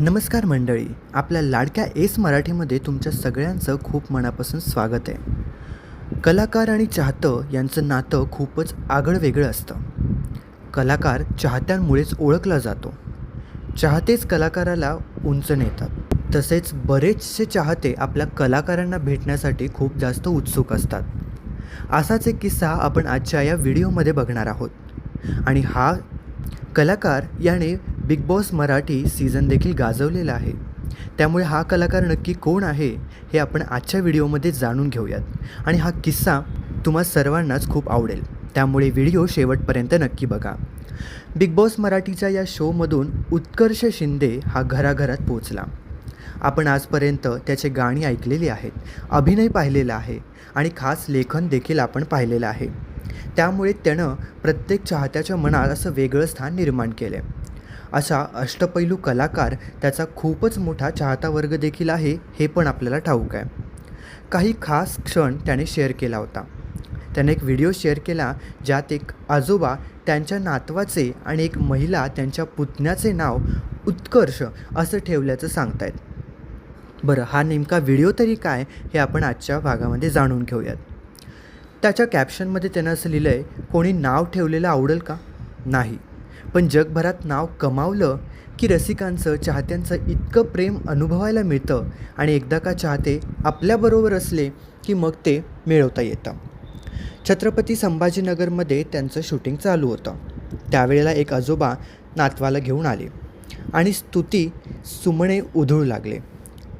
नमस्कार मंडळी आपल्या लाडक्या एस मराठीमध्ये तुमच्या सगळ्यांचं खूप मनापासून स्वागत आहे. कलाकार आणि चाहतं यांचं नातं खूपच आगळं वेगळं असतं. कलाकार चाहत्यांमुळेच ओळखला जातो. चाहतेच कलाकाराला उंच नेतात. तसेच बरेचसे चाहते आपल्या कलाकारांना भेटण्यासाठी खूप जास्त उत्सुक असतात. असाच एक किस्सा आपण आजच्या या व्हिडिओमध्ये बघणार आहोत. आणि हा कलाकार याने बिग बॉस मराठी सीझन देखील गाजवलेला आहे. त्यामुळे हा कलाकार नक्की कोण आहे हे आपण आजच्या व्हिडिओमध्ये जाणून घेऊयात. आणि हा किस्सा तुम्हा सर्वांनाच खूप आवडेल. त्यामुळे व्हिडिओ शेवटपर्यंत नक्की बघा. बिग बॉस मराठीच्या या शोमधून उत्कर्ष शिंदे हा घराघरात पोचला आपण आजपर्यंत त्याचे गाणी ऐकलेली आहेत अभिनय पाहिलेला आहे आणि खास लेखन देखील आपण पाहिलेलं आहे. त्यामुळे त्यानं प्रत्येक चाहत्याच्या मनात असं वेगळं स्थान निर्माण केले असा अष्टपैलू कलाकार त्याचा खूपच मोठा चाहता वर्ग देखील आहे हे पण आपल्याला ठाऊक आहे. काही खास क्षण त्याने शेअर केला होता. त्याने एक व्हिडिओ शेअर केला ज्यात एक आजोबा त्यांच्या नातवाचे आणि एक महिला त्यांच्या पुतण्याचे नाव उत्कर्ष असं ठेवल्याचं सांगतायत. बरं हा नेमका व्हिडिओ तरी काय हे आपण आजच्या भागामध्ये जाणून घेऊयात. त्याच्या कॅप्शनमध्ये त्यानं असं लिहिलं आहे कोणी नाव ठेवलेलं आवडेल का? नाही. पण जगभरात नाव कमावलं की रसिकांचं चाहत्यांचं इतकं प्रेम अनुभवायला मिळतं आणि एकदा का चाहते आपल्याबरोबर असले की मग ते मिळवता येतं. छत्रपती संभाजीनगरमध्ये त्यांचं शूटिंग चालू होतं. त्यावेळेला एक आजोबा नातवाला घेऊन आले आणि स्तुती सुमणे उधळू लागले.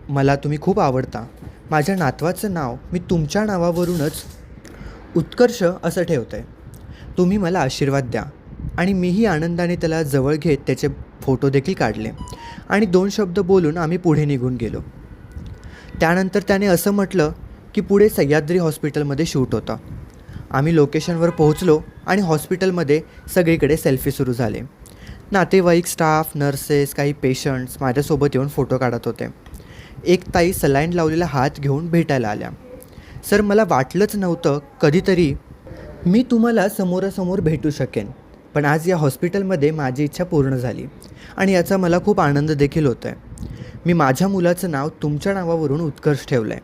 मला तुम्ही खूप आवडता. माझ्या नातवाचं नाव मी तुमच्या नावावरूनच उत्कर्ष असं ठेवतं आहे तुम्ही मला आशीर्वाद द्या. आणि मीही आनंदाने त्याला जवळ घेत त्याचे फोटो देखील काढले. आणि दोन शब्द बोलून आम्ही पुढे निघून गेलो. त्यानंतर त्याने असं म्हटलं की पुढे सह्याद्री हॉस्पिटलमध्ये शूट होतं. आम्ही लोकेशनवर पोहोचलो आणि हॉस्पिटलमध्ये सगळीकडे सेल्फी सुरू झाले. नातेवाईक स्टाफ नर्सेस काही पेशंट्स माझ्यासोबत येऊन फोटो काढत होते. एक ताई सलाईन लावलेला हात घेऊन भेटायला आल्या. सर मला वाटलंच नव्हतं कधीतरी मी तुम्हाला समोरासमोर भेटू शकेन. पण आज या हॉस्पिटलमध्ये माझी इच्छा पूर्ण झाली आणि याचा मला खूप आनंद देखील होतो आहे मी माझ्या मुलाचं नाव तुमच्या नावावरून उत्कर्ष ठेवलं आहे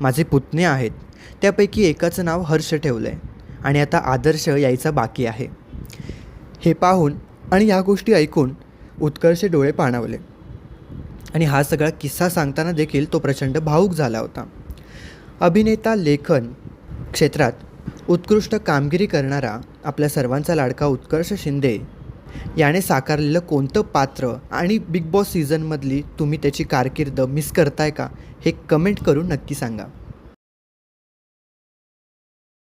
माझे पुतणे आहेत त्यापैकी एकाचं नाव हर्ष ठेवलं आहे आणि आता आदर्श यायचा बाकी आहे. हे पाहून आणि या गोष्टी ऐकून उत्कर्ष डोळे पाणावले. आणि हा सगळा किस्सा सांगताना देखील तो प्रचंड भावूक झाला होता. अभिनेता लेखन क्षेत्रात उत्कृष्ट कामगिरी करणारा आपल्या सर्वांचा लाडका उत्कर्ष शिंदे याने साकारलेलं कोणतं पात्र आणि बिग बॉस सीझनमधली तुम्ही त्याची कारकीर्द मिस करताय का हे कमेंट करून नक्की सांगा.